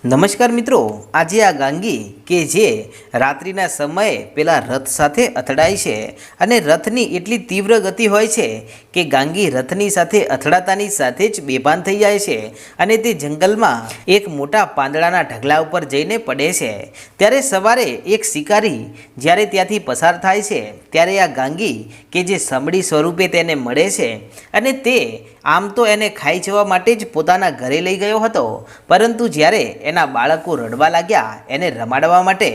નમસ્કાર મિત્રો, આજે આ ગાંગી કે જે રાત્રિના સમયે પેલા રથ સાથે અથડાય છે અને રથની એટલી તીવ્ર ગતિ હોય છે કે ગાંગી રથની સાથે, અથડાતાની સાથે જ બેભાન થઈ જાય છે અને તે જંગલમાં એક મોટા પાંદડાના ઢગલા ઉપર જઈને પડે છે. ત્યારે સવારે એક શિકારી જ્યારે ત્યાંથી પસાર થાય છે, ત્યારે આ ગાંગી કે જે સમડી સ્વરૂપે તેને મળે છે અને તે આમ તો એને ખાઈ જવા માટે જ પોતાના ઘરે લઈ ગયો હતો, પરંતુ જ્યારે એના બાળકો રડવા લાગ્યા એને રમાડવા માટે,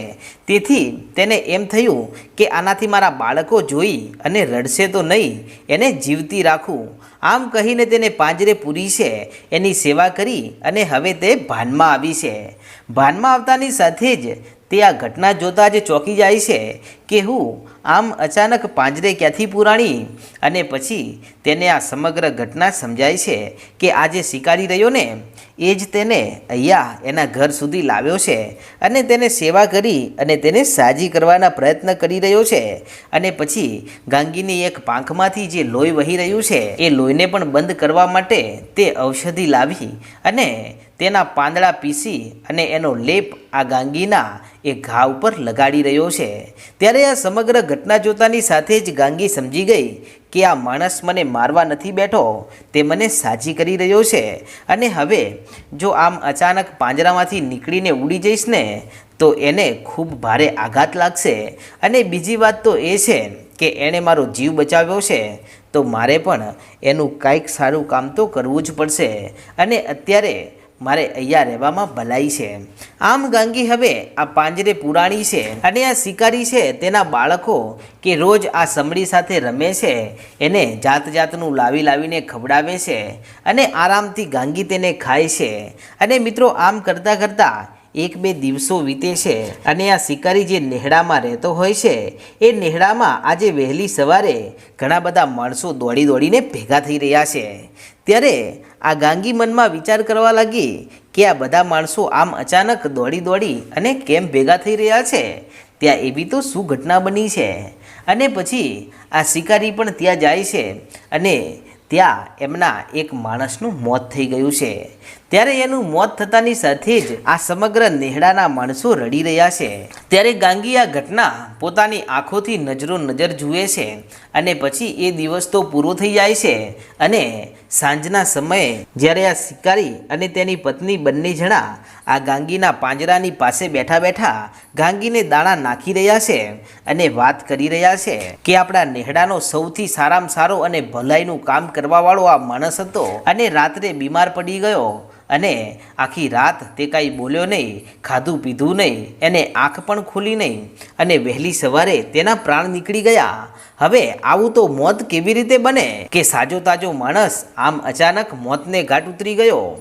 તેથી તેને એમ થયું કે આનાથી મારા બાળકો જોઈ અને રડશે તો નહીં, એને જીવતી રાખું. આમ કહીને તેને પાંજરે પૂરી છે. એની સેવા કરી અને હવે તે ભાનમાં આવી છે. ભાનમાં આવતાની સાથે જ તે આ ઘટના જોતાં જ ચોંકી જાય છે કે હું આમ અચાનક પાંજરે ક્યાંથી પુરાણી? અને પછી તેને આ સમગ્ર ઘટના સમજાય છે કે આ જે શિકારી રહ્યો ને, એ જ તેને અહીંયા એના ઘર સુધી લાવ્યો છે અને તેને સેવા કરી અને તેને સાજી કરવાના પ્રયત્ન કરી રહ્યો છે. અને પછી ગાંગીની એક પાંખમાંથી જે લોહી વહી રહ્યું છે, એ લોહીને પણ બંધ કરવા માટે તે ઔષધિ લાવી અને તેના પાંદડા પીસી અને એનો લેપ આ ગાંગીના એ ઘા ઉપર લગાડી રહ્યો છે. ત્યારે આ સમગ્ર ઘટના જોતાની સાથે જ ગાંગી સમજી ગઈ કે આ માણસ મને મારવા નથી બેઠો, તે મને સાજી કરી રહ્યો છે. અને હવે જો આમ અચાનક પાંજરામાંથી નીકળીને ઉડી જઈશ ને, તો એને ખૂબ ભારે આઘાત લાગશે. અને બીજી વાત તો એ છે કે એણે મારો જીવ બચાવ્યો છે, તો મારે પણ એનું કાંઈક સારું કામ તો કરવું જ પડશે. અને અત્યારે મારે અહીંયા રહેવામાં ભલાઈ છે. આમ ગાંગી હવે આ પાંજરે પુરાણી છે અને આ શિકારી છે તેના બાળકો કે રોજ આ સમડી સાથે રમે છે. એને જાત જાતનું લાવી લાવીને ખવડાવે છે અને આરામથી ગાંગી તેને ખાય છે. અને મિત્રો, આમ કરતાં કરતાં એક બે દિવસો વીતે છે અને આ શિકારી જે નેહડામાં રહેતો હોય છે, એ નેહડામાં આજે વહેલી સવારે ઘણા બધા માણસો દોડી દોડીને ભેગા થઈ રહ્યા છે. ત્યારે આ ગાંગી મનમાં વિચાર કરવા લાગી કે આ બધા માણસો આમ અચાનક દોડી દોડી અને કેમ ભેગા થઈ રહ્યા છે? ત્યાં એવી તો શું ઘટના બની છે. અને પછી આ શિકારી પણ ત્યાં જાય છે અને ત્યાં એમના એક માણસનું મોત થઈ ગયું છે. ત્યારે એનું મોત થતાની સાથે જ આ સમગ્ર નેહડાના માણસો રડી રહ્યા છે. ત્યારે ગાંગી આ ઘટના પોતાની આંખોથી નજરો નજર જુએ છે અને પછી એ દિવસ તો પૂરો થઈ જાય છે. અને સાંજના સમયે જ્યારે આ શિકારી અને તેની પત્ની બંને જણા આ ગાંગીના પાંજરાની પાસે બેઠા બેઠા ગાંગીને દાણા નાખી રહ્યા છે અને વાત કરી રહ્યા છે કે આપણા નેહડાનો સૌથી સારામાં સારો અને ભલાઈનું કામ કરવાવાળો આ માણસ હતો અને રાત્રે બીમાર પડી ગયો. અને આખી રાત તે કાંઈ બોલ્યો નહીં, ખાધું પીધું નહીં, એને આંખ પણ ખુલી નહીં અને વહેલી સવારે તેના પ્રાણ નીકળી ગયા. હવે આવું તો મોત કેવી રીતે બને કે સાજો તાજો માણસ આમ અચાનક મોતને ઘાટ ઉતરી ગયો?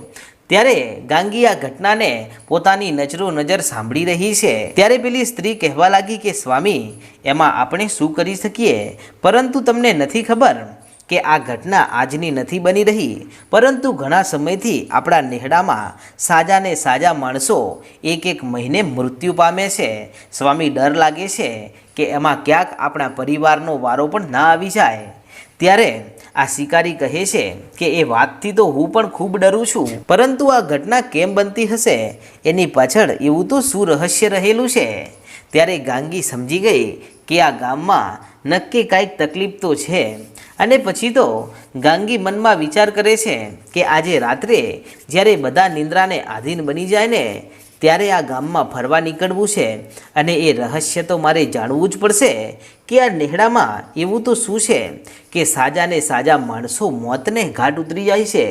ત્યારે ગાંગી આ ઘટનાને પોતાની નજરો નજર સાંભળી રહી છે. ત્યારે પેલી સ્ત્રી કહેવા લાગી કે, સ્વામી, એમાં આપણે શું કરી શકીએ? પરંતુ તમને નથી ખબર કે આ ઘટના આજની નથી બની રહી, પરંતુ ઘણા સમયથી આપણા નેહડામાં સાજા ને સાજા માણસો એક એક મહિને મૃત્યુ પામે છે. સ્વામી ડર લાગે છે કે એમાં ક્યાંક આપણા પરિવારનો વારો પણ ના આવી જાય. ત્યારે આ શિકારી કહે છે કે એ વાતથી તો હું પણ ખૂબ ડરું છું, પરંતુ આ ઘટના કેમ બનતી હશે? એની પાછળ એવું તો શું રહસ્ય રહેલું છે. ત્યારે ગાંગી સમજી ગઈ કે આ ગામમાં નક્કી કાંઈક તકલીફ તો છે. અને પછી તો ગાંગી મનમાં વિચાર કરે છે કે આજે રાત્રે જ્યારે બધા નિંદ્રાને આધીન બની જાય ને, ત્યારે આ ગામમાં ફરવા નીકળવું છે. અને એ રહસ્ય તો મારે જાણવું જ પડશે કે આ નેહડામાં એવું તો શું છે કે સાજા ને સાજા માણસો મોતને ઘાટ ઉતરી જાય છે?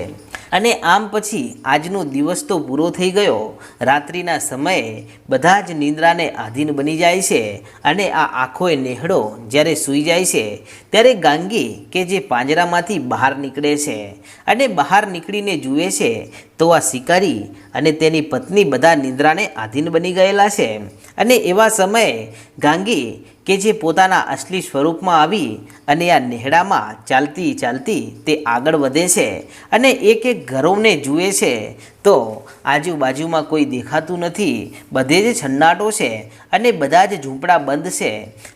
અને આમ પછી આજનો દિવસ તો પૂરો થઈ ગયો. રાત્રિના સમયે બધા જ નિંદ્રાને આધીન બની જાય છે અને આ આખોએ નેહડો જ્યારે સૂઈ જાય છે, ત્યારે ગાંગી કે જે પાંજરામાંથી બહાર નીકળે છે અને બહાર નીકળીને જુએ છે, તો આ શિકારી અને તેની પત્ની બધા નિંદ્રાને આધીન બની ગયેલા છે. અને એવા સમયે ગાંગી કે જે પોતાના અસલી સ્વરૂપમાં આવી અને આ નેહડામાં ચાલતી ચાલતી તે આગળ વધે છે અને એક એક ઘરોને જુએ છે, તો આજુબાજુમાં કોઈ દેખાતું નથી. બધે જ છન્નાટો છે અને બધા જ ઝૂંપડા બંધ છે.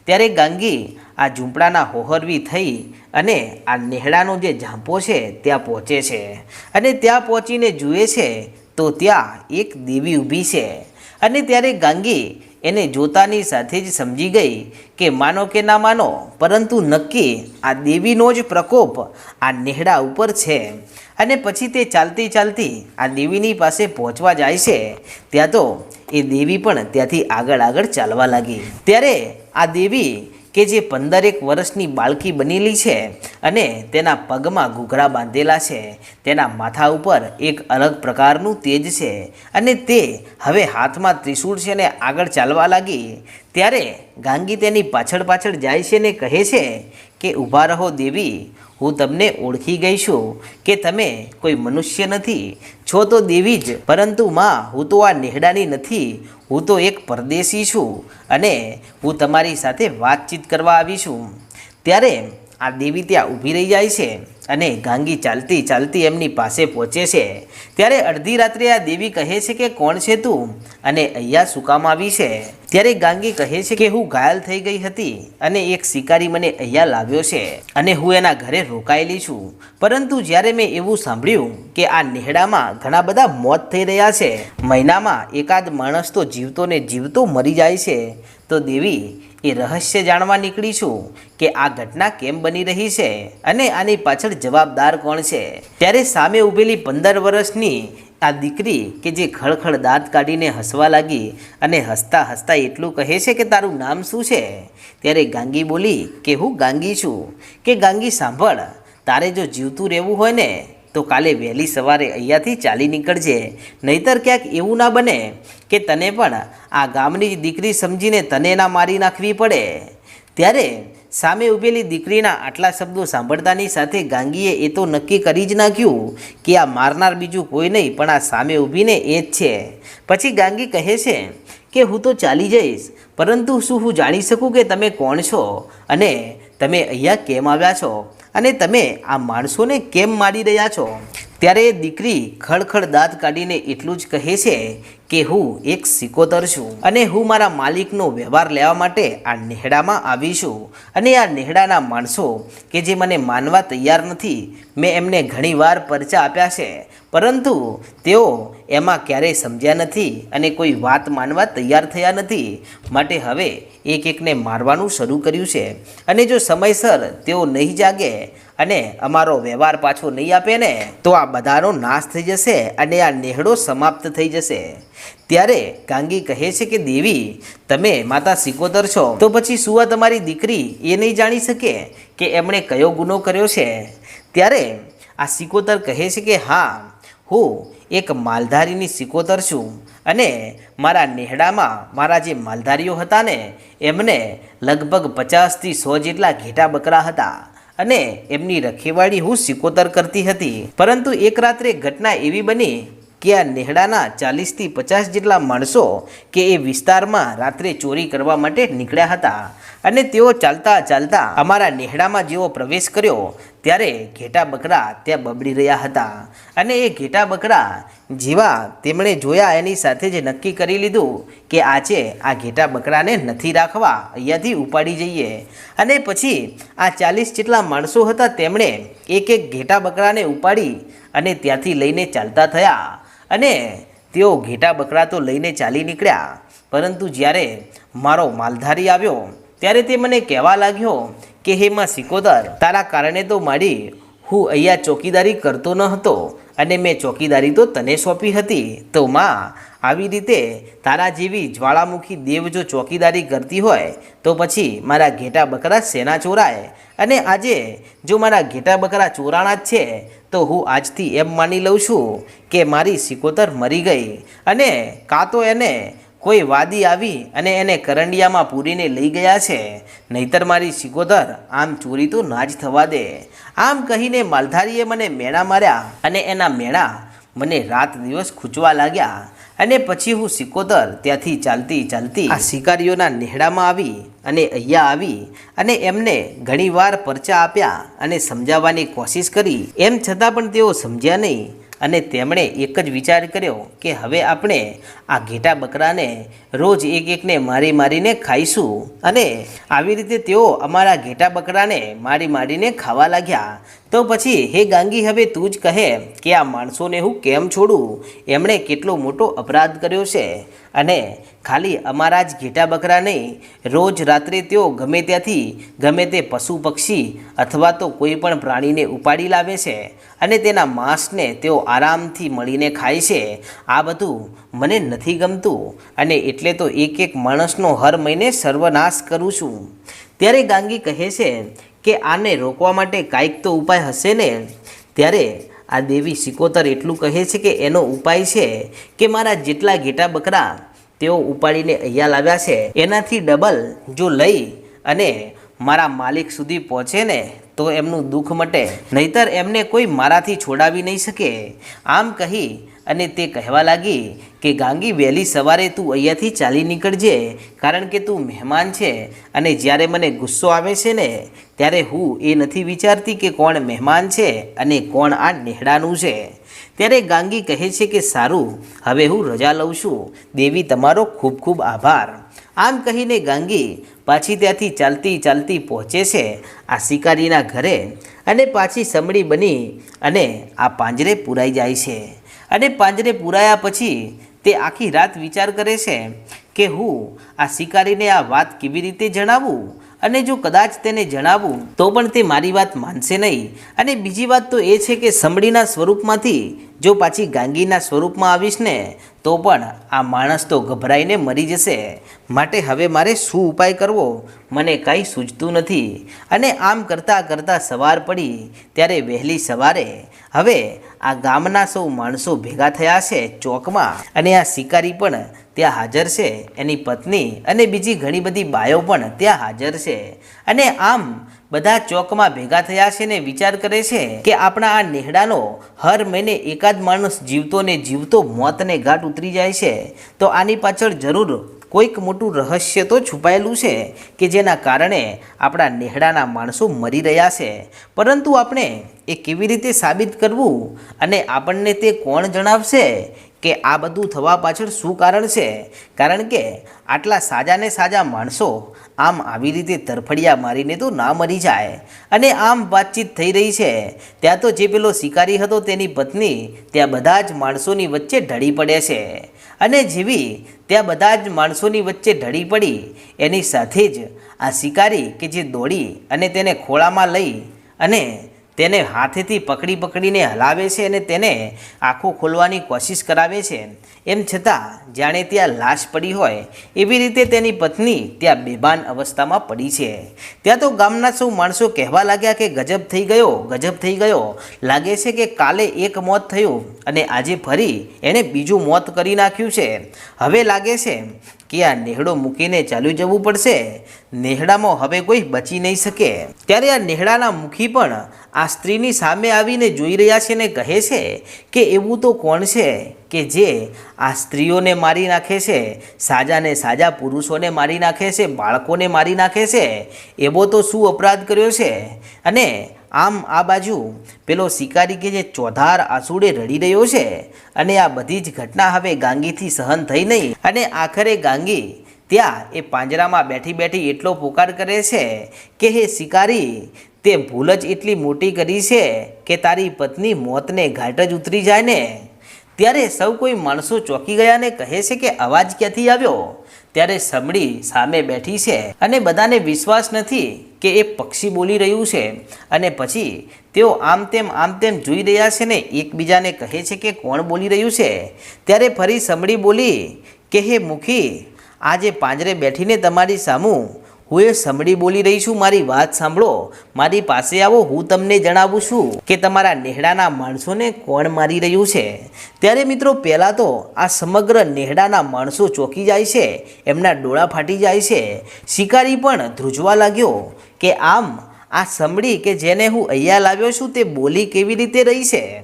ત્યારે ગાંગી આ ઝૂંપડાના હોહરવી થઈ અને આ નેહડાનો જે ઝાંપો છે ત્યાં પહોંચે છે અને ત્યાં પહોંચીને જુએ છે, તો ત્યાં એક દેવી ઊભી છે. અને ત્યારે ગાંગી એને જોતાની સાથે જ સમજી ગઈ કે માનો કે ના માનો, પરંતુ નક્કી આ દેવીનો જ પ્રકોપ આ નેહડા ઉપર છે. અને પછી તે ચાલતી ચાલતી આ દેવીની પાસે પહોંચવા જાય છે. ત્યાં તો એ દેવી પણ ત્યાંથી આગળ આગળ ચાલવા લાગી. ત્યારે આ દેવી કે જે પંદરેક વર્ષની બાળકી બનેલી છે અને તેના પગમાં ઘૂઘરા બાંધેલા છે. તેના માથા ઉપર એક અલગ પ્રકારનું તેજ છે અને તે હવે હાથમાં ત્રિશૂળ છે ને આગળ ચાલવા લાગી. ત્યારે ગાંગી તેની પાછળ પાછળ જાય છે ને કહે છે કે ઊભા રહો દેવી, હું તમને ઓળખી ગઈ છું કે તમે કોઈ મનુષ્ય નથી. છો તો દેવી જ, પરંતુ માં, હું તો આ નેહડાની નથી. હું તો એક પરદેશી છું અને હું તમારી સાથે વાતચીત કરવા આવી છું. ત્યારે આ દેવી ત્યાં ઊભી રહી જાય છે. અને ગાંગી ચાલતી ચાલતી એમની પાસે પહોંચે છે. ત્યારે અડધી રાત્રે આ દેવી કહે છે કે, કોણ છે તું? અને અહીંયા શું કામ આવી છે. ત્યારે ગાંગી કહે છે કે, હું ઘાયલ થઈ ગઈ હતી અને એક શિકારી મને અહીંયા લાવ્યો છે અને હું એના ઘરે રોકાયેલી છું. પરંતુ જ્યારે મેં એવું સાંભળ્યું કે આ નેહડામાં ઘણા બધા મોત થઈ રહ્યા છે, મહિનામાં એકાદ માણસ તો જીવતો ને જીવતો મરી જાય છે, તો દેવી એ રહસ્ય જાણવા નીકળી છું કે આ ઘટના કેમ બની રહી છે અને આની પાછળ જવાબદાર કોણ છે? ત્યારે સામે ઊભેલી પંદર વર્ષની આ દીકરી કે જે ખળખળ દાંત કાઢીને હસવા લાગી અને હસતા હસતા એટલું કહે છે કે તારું નામ શું છે? ત્યારે ગાંગી બોલી કે હું ગાંગી છું. કે ગાંગી સાંભળ, તારે જો જીવતું રહેવું હોય ને તો કાલે વહેલી સવારે અહીંયાથી ચાલી નીકળજે. નહીતર ક્યાંક એવું ના બને કે તને પણ આ ગામની દીકરી સમજીને તને ના મારી નાખવી પડે. ત્યારે સામે ઊભેલી દીકરીના આટલા શબ્દો સાંભળતાની સાથે ગાંગીએ એ તો નક્કી કરી જ નાખ્યું કે આ મારનાર બીજું કોઈ નહીં, પણ આ સામે ઊભીને એ જ છે. પછી ગાંગી કહે છે કે હું તો ચાલી જઈશ, પરંતુ શું હું જાણી શકું કે તમે કોણ છો અને તમે અહીંયા કેમ આવ્યા છો? અને તમે આ માણસોને કેમ મારી રહ્યા છો? ત્યારે દીકરી ખડખડ દાંત કાઢીને એટલું જ કહે છે કે હું એક સિકોતર છું અને હું મારા માલિકનો વ્યવહાર લેવા માટે આ નેહડામાં આવી છું. અને આ નેહડાના માણસો કે જે મને માનવા તૈયાર નથી, મેં એમને ઘણીવાર પરચા આપ્યા છે. પરંતુ તેઓ એમાં ક્યારેય સમજ્યા નથી અને કોઈ વાત માનવા તૈયાર થયા નથી. માટે હવે એક એકને મારવાનું શરૂ કર્યું છે. અને જો સમયસર તેઓ નહીં જાગે અને અમારો વ્યવહાર પાછો નહીં આપે ને, તો આ બધાનો નાશ થઈ જશે અને આ નેહડો સમાપ્ત થઈ જશે. ત્યારે ગાંગી કહે છે કે, દેવી, તમે માતા સિકોતર છો. તો પછી શું આ તમારી દીકરી એ નહીં જાણી શકે કે એમણે કયો ગુનો કર્યો છે? ત્યારે આ સિકોતર કહે છે કે, હા, હું એક માલધારીની સિકોતર છું અને મારા નેહડામાં મારા જે માલધારીઓ હતા ને, એમને લગભગ પચાસથી સો જેટલા ઘેટા બકરા હતા. અને એમની રખેવાળી હું સિકોતર કરતી હતી. પરંતુ એક રાત્રે ઘટના એવી બની કે આ નેહડાના ચાલીસથી પચાસ જેટલા માણસો કે એ વિસ્તારમાં રાત્રે ચોરી કરવા માટે નીકળ્યા હતા. અને તેઓ ચાલતા ચાલતા અમારા નેહડામાં જેવો પ્રવેશ કર્યો ત્યારે ઘેટા બકરા ત્યાં બબડી રહ્યા હતા અને એ ઘેટા બકરા જેવા તેમણે જોયા એની સાથે જ નક્કી કરી લીધું કે આજે આ ઘેટા બકરાને નથી રાખવા અહીંયાથી ઉપાડી જઈએ. અને પછી આ ચાલીસ જેટલા માણસો હતા તેમણે એક એક ઘેટા બકરાને ઉપાડી અને ત્યાંથી લઈને ચાલતા થયા. અને તેઓ ઘેટા બકરા તો લઈને ચાલી નીકળ્યા. પરંતુ જ્યારે મારો માલધારી આવ્યો, ત્યારે તે મને કહેવા લાગ્યો કે હે માં સિકોદર તારા કારણે તો મારી હું અહીંયા ચોકીદારી કરતો ન હતો અને મેં ચોકીદારી તો તને સોંપી હતી. તો માં, આવી રીતે તારા જેવી જ્વાળામુખી દેવ જો ચોકીદારી કરતી હોય, તો પછી મારા ઘેટા બકરા સેના ચોરાય? અને આજે જો મારા ઘેટા બકરા ચોરાણા જ છે, તો હું આજથી એમ માની લઉં છું કે મારી સિકોતર મરી ગઈ. અને કાં તો એને કોઈ વાદી આવી અને એને કરંડિયામાં પૂરીને લઈ ગયા છે. નહીતર મારી સિકોતર આમ ચોરી તો ના જ થવા દે. આમ કહીને માલધારીએ મને મેણા માર્યા અને એના મેણા મને રાત દિવસ ખૂંચવા લાગ્યા. અને પછી હું સિકોદર ત્યાંથી ચાલતી ચાલતી આ શિકારીઓના નેહડામાં આવી અને અહીંયા આવી અને એમને ઘણીવાર પરચા આપ્યા અને સમજાવવાની કોશિશ કરી. એમ છતાં પણ તેઓ સમજ્યા નહીં. અને તેમણે એક જ વિચાર કર્યો કે હવે આપણે આ ઘેટા બકરાને રોજ એક એકને મારી મારીને ખાઈશું. અને આવી રીતે તેઓ અમારા ઘેટા બકરાને મારી મારીને ખાવા લાગ્યા. તો પછી, હે ગાંગી, હવે તું જ કહે કે આ માણસોને હું કેમ છોડું? એમણે કેટલો મોટો અપરાધ કર્યો છે. અને ખાલી અમારા જ ઘેટા બકરા નહીં, રોજ રાત્રે તેઓ ગમે ત્યાંથી ગમે તે પશુ પક્ષી અથવા તો કોઈ પણ પ્રાણીને ઉપાડી લાવે છે અને તેના માંસને તેઓ આરામથી મળીને ખાય છે, આ બધું મને નથી ગમતું અને એટલે તો એક એક માણસનો હર મહિને સર્વનાશ કરું છું. ત્યારે ગાંગી કહે છે કે આને રોકવા માટે કાંઈક તો ઉપાય હશે ને? ત્યારે આ દેવી સિકોતર એટલું કહે છે કે એનો ઉપાય છે કે મારા જેટલા ઘેટા બકરા તેઓ ઉપાડીને અહીંયા લાવ્યા છે. એનાથી ડબલ જો લઈ અને મારા માલિક સુધી પહોંચે ને તો એમનું દુઃખ મટે. નહીતર એમને કોઈ મારાથી છોડાવી નહીં શકે. આમ કહી અને તે કહેવા લાગી કે, ગાંગી, વહેલી સવારે તું અહીંયાથી ચાલી નીકળજે, કારણ કે તું મહેમાન છે અને જ્યારે મને ગુસ્સો આવે છે ને, ત્યારે હું એ નથી વિચારતી કે કોણ મહેમાન છે અને કોણ આ નેહડાનું છે. ત્યારે ગાંગી કહે છે કે, સારું, હવે હું રજા લઉં છું. દેવી, તમારો ખૂબ ખૂબ આભાર. આમ કહીને ગાંગી પાછી ત્યાંથી ચાલતી ચાલતી પહોંચે છે આ શિકારીના ઘરે અને પાછી સમડી બની અને આ પાંજરે પુરાઈ જાય છે. અને પાંજરે પૂરાયા પછી તે આખી રાત વિચાર કરે છે કે, હું આ શિકારીને આ વાત કેવી રીતે જણાવું? અને જો કદાચ તેને જણાવું, તો પણ તે મારી વાત માનશે નહીં. અને બીજી વાત તો એ છે કે, સમડીના સ્વરૂપમાંથી જો પાછી ગાંગીના સ્વરૂપમાં આવીશ ને, તો પણ આ માણસ તો ગભરાઈને મરી જશે. માટે હવે મારે શું ઉપાય કરવો? મને કાંઈ સૂઝતું નથી. અને આમ કરતાં કરતાં સવાર પડી, ત્યારે વહેલી સવારે હવે આ ગામના સૌ માણસો ભેગા થયા છે ચોકમાં. અને આ શિકારી પણ ત્યાં હાજર છે. એની પત્ની અને બીજી ઘણી બધી બાયો પણ ત્યાં હાજર છે. અને આમ બધા ચોકમાં ભેગા થયા છે ને વિચાર કરે છે કે આપણા આ નેહડાનો હર મહિને એકાદ માણસ જીવતો ને જીવતો મોતને ઘાટ ઉતરી જાય છે. તો આની પાછળ જરૂર કોઈક મોટું રહસ્ય તો છુપાયેલું છે કે જેના કારણે આપણા નેહડાના માણસો મરી રહ્યા છે. પરંતુ આપણે એ કેવી રીતે સાબિત કરવું અને આપણને તે કોણ જણાવશે? કે આ બધું થવા પાછળ શું કારણ છે? કારણ કે આટલા સાજા ને સાજા માણસો આમ આવી રીતે તરફડિયા મારીને તો ના મરી જાય. અને આમ વાતચીત થઈ રહી છે. ત્યાં તો જે પેલો શિકારી હતો તેની પત્ની ત્યાં બધા જ માણસોની વચ્ચે ઢળી પડે છે. અને જેવી ત્યાં બધા જ માણસોની વચ્ચે ઢળી પડી, એની સાથે જ આ શિકારી કે જે દોડી અને તેને ખોળામાં લઈ અને તેને હાથેથી પકડી પકડીને હલાવે છે અને તેને આંખો ખોલવાની કોશિશ કરાવે છે. એમ છતાં, જાણે ત્યાં લાશ પડી હોય, એવી રીતે તેની પત્ની ત્યાં બેભાન અવસ્થામાં પડી છે. ત્યાં તો ગામના સૌ માણસો કહેવા લાગ્યા કે ગજબ થઈ ગયો, ગજબ થઈ ગયો. લાગે છે કે કાલે એક મોત થયું અને આજે ફરી એણે બીજું મોત કરી નાખ્યું છે. હવે લાગે છે કે આ નેહડો મૂકીને ચાલ્યું જવું પડશે? નેહડામાં હવે કોઈ બચી નહીં શકે. ત્યારે આ નેહડાના મુખી પણ આ સ્ત્રીની સામે આવીને જોઈ રહ્યા છે ને કહે છે કે એવું તો કોણ છે કે જે આ સ્ત્રીઓને મારી નાખે છે, સાજાને સાજા પુરુષોને મારી નાખે છે, બાળકોને મારી નાખે છે? એવો તો શું અપરાધ કર્યો છે? અને આમ આ બાજુ પેલો શિકારી કે જે ચોધાર આસુડે રડી રહ્યો છે અને આ બધી જ ઘટના હવે ગાંગીથી સહન થઈ નહીં અને આખરે ગાંગી ત્યાં એ પાંજરામાં બેઠી બેઠી એટલો પોકાર કરે છે કે હે શિકારી, તે ભૂલ જ એટલી મોટી કરી છે કે તારી પત્ની મોતને ઘાટ જ ઉતરી જાય ને? ત્યારે સૌ કોઈ માણસો ચોંકી ગયા ને કહે છે કે અવાજ ક્યાંથી આવ્યો? ત્યારે સમડી સામે બેઠી છે અને બધાને વિશ્વાસ નથી કે એ પક્ષી બોલી રહ્યું છે. અને પછી તેઓ આમ તેમ આમ તેમ જોઈ રહ્યા છે ને એકબીજાને કહે છે કે કોણ બોલી રહ્યું છે? ત્યારે ફરી સમડી બોલી કે, હે મુખી, આજે પાંજરે બેઠીને તમારી સામું હું એ સમડી બોલી રહી છું, મારી વાત સાંભળો. મારી પાસે આવો, હું તમને જણાવું છું કે તમારા નેહડાના માણસોને કોણ મારી રહ્યું છે? ત્યારે મિત્રો, પહેલાં તો આ સમગ્ર નેહડાના માણસો ચોંકી જાય છે, એમના ડોળા ફાટી જાય છે. શિકારી પણ ધ્રુજવા લાગ્યો કે, આમ, આ સમડી કે જેને હું અહીંયા લાવ્યો છું તે બોલી કેવી રીતે રહી છે?